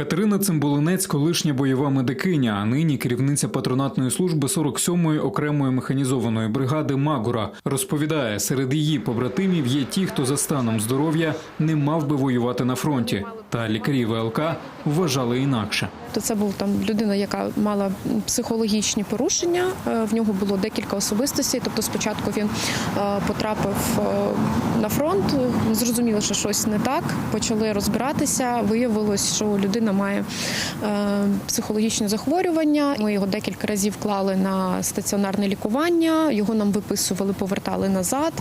Катерина Цимбулинець, колишня бойова медикиня, а нині керівниця патронатної служби 47-ї окремої механізованої бригади Магура, розповідає, серед її побратимів є ті, хто за станом здоров'я не мав би воювати на фронті. Та лікарі ВЛК вважали інакше. То це був там людина, яка мала психологічні порушення. Е, В нього було декілька особистостей. Тобто, спочатку він е, потрапив е, на фронт, зрозуміло, що щось не так. Почали розбиратися. Виявилось, що людина має психологічне захворювання. Ми його декілька разів клали на стаціонарне лікування. Його нам виписували, повертали назад.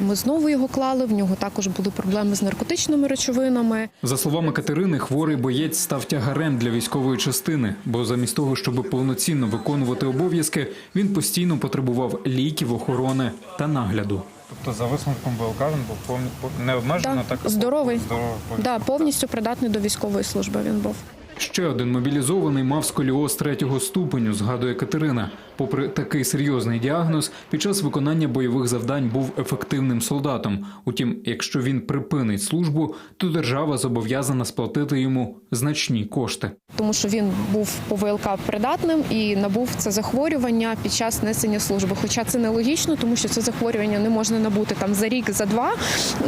Ми знову його клали. В нього також були проблеми з наркотичними речовинами. За словами Катерини, хворий боєць став тягарем для військової частини, бо замість того, щоб повноцінно виконувати обов'язки, він постійно потребував ліків, охорони та нагляду. Тобто за висновком БЛК він був повні не обмежено, Да, так здоровий. здоровий повністю. Да, повністю придатний до військової служби він був. Ще один мобілізований мав сколіоз третього ступеню, згадує Катерина. Попри такий серйозний діагноз, під час виконання бойових завдань був ефективним солдатом. Утім, якщо він припинить службу, то держава зобов'язана сплатити йому значні кошти. Тому що він був по ВЛК придатним і набув це захворювання під час несення служби. Хоча це нелогічно, тому що це захворювання не можна набути там за рік, за два.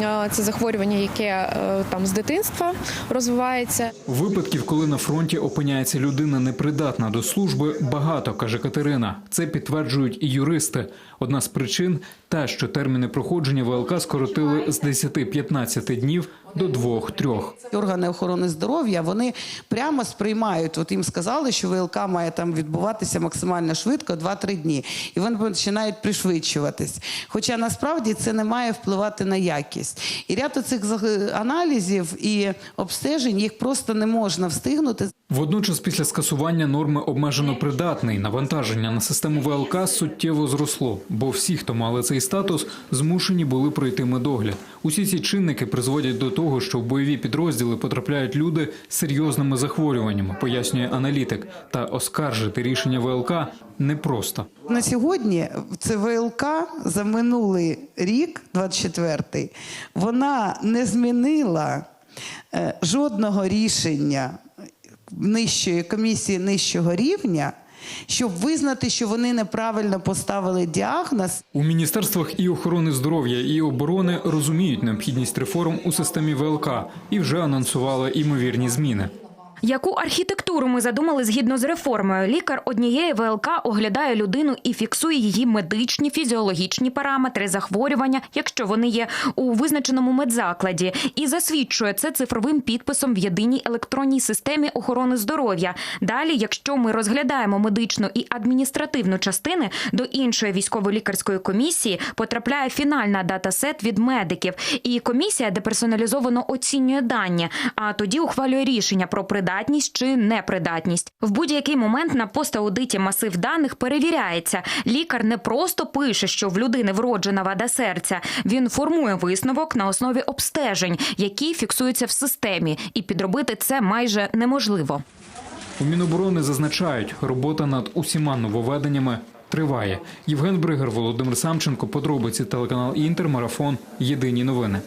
Е, Це захворювання, яке е, там з дитинства розвивається. Випадків, коли на фронті опиняється людина непридатна до служби, багато каже Катерина. Це підтверджують і юристи. Одна з причин те, що терміни проходження ВЛК скоротили з 10-15 днів до 2-3. Органи охорони здоров'я вони прямо сприймають. От їм сказали, що ВЛК має там відбуватися максимально швидко 2-3 дні, і вони починають пришвидшуватись. Хоча насправді це не має впливати на якість. І ряд цих аналізів і обстежень їх просто не можна встигнути. Водночас, після скасування норми обмежено придатний навантаження на систему ВЛК суттєво зросло, бо всі, хто мали цей статус, змушені були пройти медогляд. Усі ці чинники призводять до того, що в бойові підрозділи потрапляють люди з серйозними захворюваннями, пояснює аналітик. Та оскаржити рішення ВЛК непросто. На сьогодні це ВЛК за минулий рік, 24-й, вона не змінила е, жодного рішення нижчої комісії нижчого рівня, щоб визнати, що вони неправильно поставили діагноз У міністерствах і охорони здоров'я, і оборони розуміють необхідність реформ у системі ВЛК і вже анонсували імовірні зміни. Яку архітектуру ми задумали згідно з реформою? Лікар однієї ВЛК оглядає людину і фіксує її медичні фізіологічні параметри захворювання, якщо вони є у визначеному медзакладі, і засвідчує це цифровим підписом в єдиній електронній системі охорони здоров'я. Далі, якщо ми розглядаємо медичну і адміністративну частини, до іншої військово-лікарської комісії потрапляє фінальна датасет від медиків, і комісія деперсоналізовано оцінює дані, а тоді ухвалює рішення про придатність чи непридатність. В будь-який момент на пост-аудиті масив даних перевіряється. Лікар не просто пише, що в людини вроджена вада серця. Він формує висновок на основі обстежень, які фіксуються в системі, і підробити це майже неможливо. У Міноборони зазначають, робота над усіма нововведеннями триває. Євген Бригер, Володимир Самченко, подробиці телеканал Інтер, марафон. Єдині новини.